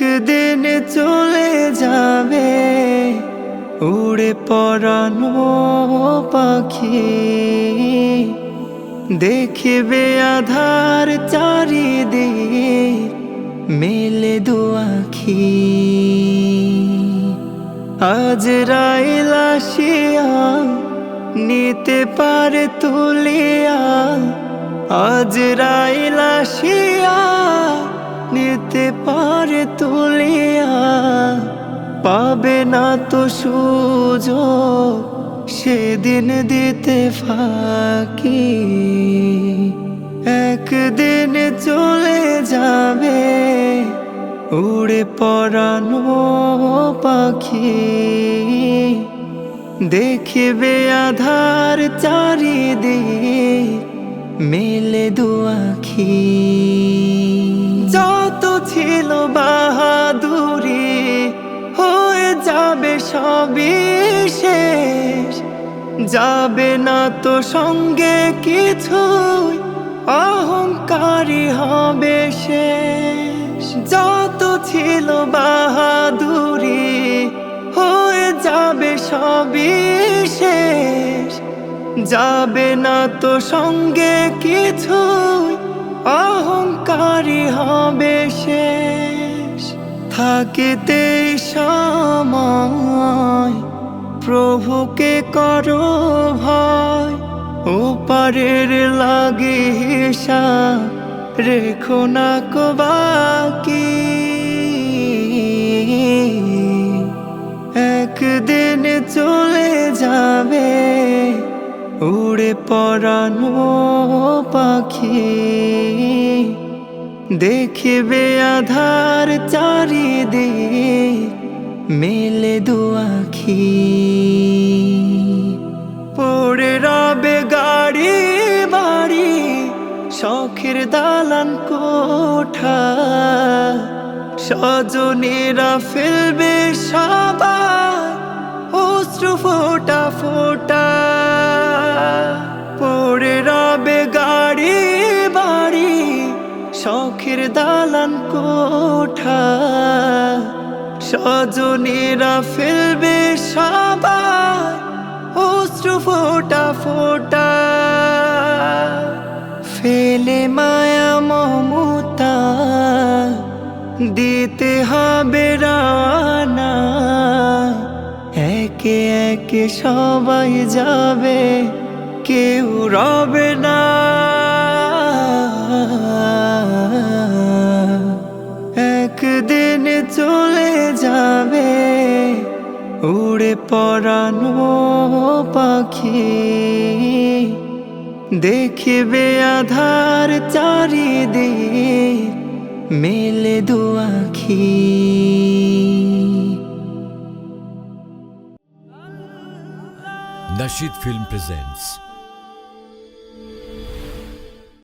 একদিন চলে যাবে উড়ে পরানো পাখি। দেখবে আধার চারিদিক মেলে দুয়াখি আজ রাইলাসিয়া নিতে পারে তুলিয়া। আজ রাইলাসিয়া নিতে পারে তুলিয়া পাবে না তো সুযোগ, সেদিন দিতে ফাঁকি। একদিন চলে যাবে উড়ে পরানো পাখি। দেখবে আধার চারিদিক মেলে দুয়াখি সবই শেষ। যাবে না তো সঙ্গে কিছু অহংকারী হবে শেষ। যত ছিল বাহাদুরি, হয়ে যাবে সবই শেষ। যাবে না তো সঙ্গে কিছু অহংকারী হবে শেষ। থাকিতে সময়। প্রভুকে করো ভয় ওপারের লাগে হিসাব রেখো না কো বাকি। একদিন চলে যাবে, উড়ে পড়ানো পাখি। দেখবে আধার চারিদিক, মেলে দুয়াখি পড়ে রবে গাড়ি বাড়ি, শখের দালান কোঠা। সজনীরা ফেলবে সবাই অশ্রু ফোটা ফোটা। শখের দালান কোঠা সজনীরা ফেলবে সবাই, অশ্রু ফোটা ফোটা। ফেলে মায়া মমতা, দিতে হবে রানা। একে একে সবাই যাবে, কেউ রবে না। একদিন চলে যাবে উড়ে পরানো পাখি। দেখবে আধার চারিদিক মেলে দুয়াখি Nashid Film presents